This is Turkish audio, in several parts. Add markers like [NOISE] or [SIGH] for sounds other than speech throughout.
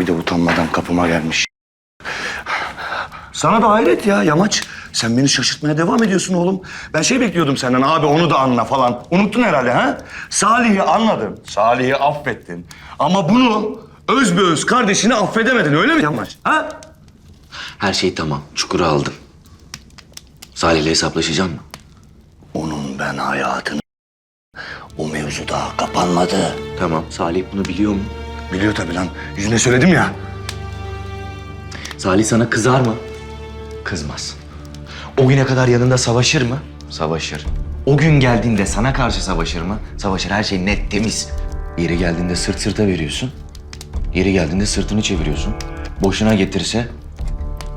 Bir de utanmadan kapıma gelmiş. Sana da hayret ya Yamaç. Sen beni şaşırtmaya devam ediyorsun oğlum. Ben şey bekliyordum senden abi onu da anla falan. Unuttun herhalde ha? Salih'i anladın. Salih'i affettin. Ama bunu öz be öz kardeşini affedemedin öyle mi Yamaç? Ha? Her şey tamam. Çukura aldım. Salih'le hesaplaşacağım mı? Onun ben hayatını... O mevzu daha kapanmadı. Tamam. Salih bunu biliyor mu? Biliyor tabii lan. Yüzüne söyledim ya. Salih sana kızar mı? Kızmaz. O güne kadar yanında savaşır mı? Savaşır. O gün geldiğinde sana karşı savaşır mı? Savaşır. Her şey net, temiz. Yeri geldiğinde sırt sırta veriyorsun. Yeri geldiğinde sırtını çeviriyorsun. Boşuna getirse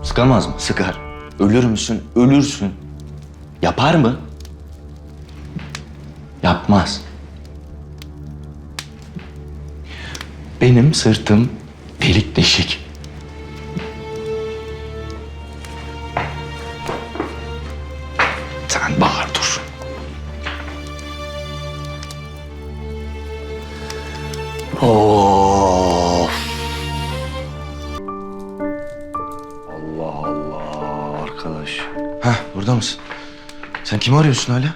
sıkamaz mı? Sıkar. Ölür müsün? Ölürsün. Yapar mı? Yapmaz. Benim sırtım delik deşik. Sen bağır dur. Of. Allah Allah arkadaş. Heh, burada mısın? Sen kimi arıyorsun hala?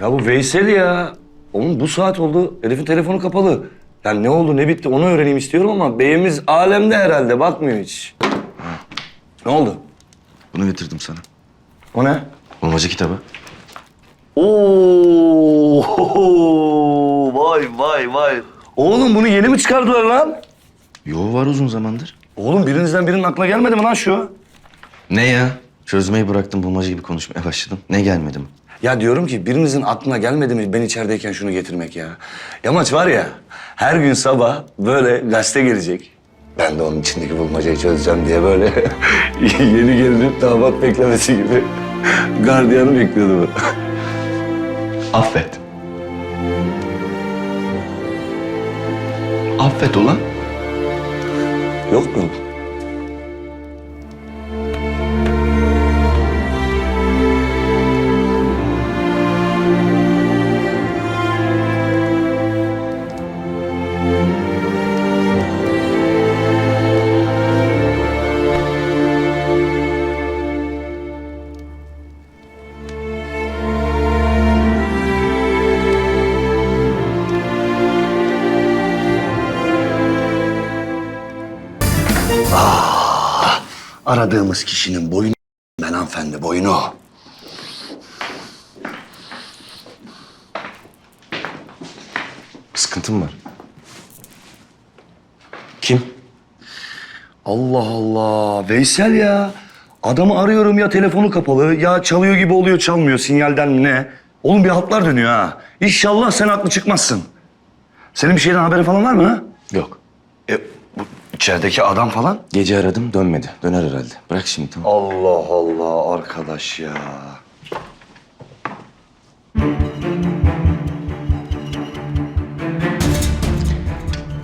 Ya bu Veysel ya. Oğlum bu saat oldu. Herifin telefonu kapalı. Yani ne oldu ne bitti onu öğreneyim istiyorum ama beyimiz alemde herhalde bakmıyor hiç. Ne oldu? Bunu getirdim sana. O ne? Bulmaca kitabı. Oo, vay vay vay. Oğlum bunu yeni mi çıkardılar lan? Yo var uzun zamandır. Oğlum birinizden birinin aklına gelmedi mi lan şu? Ne ya? Çözmeyi bıraktım bulmaca gibi konuşmaya başladım. Ne gelmedi mi? Ya diyorum ki birinizin aklına gelmedi mi ben içerideyken şunu getirmek ya? Yamaç var ya her gün sabah böyle gazete gelecek. Ben de onun içindeki bulmacayı çözeceğim diye böyle [LAUGHS] yeni gelinin damat beklemesi gibi gardiyanı bekliyordu bu. [LAUGHS] Affet. Affet ulan. Yok mu? Aradığımız kişinin boyunu ben hanımefendi boyunu. Sıkıntım var. Kim? Allah Allah Veysel ya. Adamı arıyorum ya telefonu kapalı ya çalıyor gibi oluyor çalmıyor sinyalden mi ne? Oğlum bir hatlar dönüyor ha. İnşallah sen haklı çıkmazsın. Senin bir şeyden haberi falan var mı? Yok. E, içerideki adam falan? Gece aradım dönmedi. Döner herhalde. Bırak şimdi tamam. Allah Allah arkadaş ya.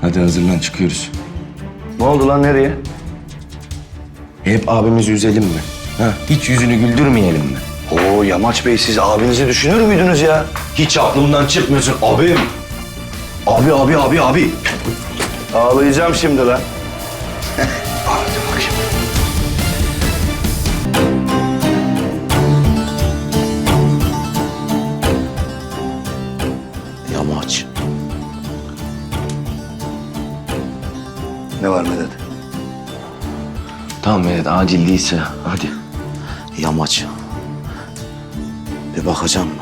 Hadi hazırlan çıkıyoruz. Ne oldu lan nereye? Hep abimizi üzelim mi? Ha, hiç yüzünü güldürmeyelim mi? Oo Yamaç Bey siz abinizi düşünür müydünüz ya? Hiç aklımdan çıkmıyorsun abim. Abi abi abi abi. Ağlayacağım şimdi lan. Bak şimdi. Yamaç. Ne var Medet? Tamam evet acil değilse hadi. Yamaç. Bir bakacağım mı?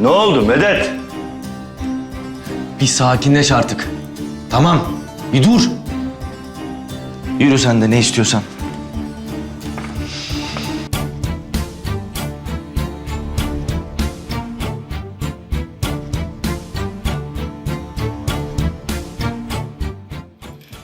Ne oldu Medet? Bir sakinleş artık. Tamam bir dur. Yürü sen de ne istiyorsan.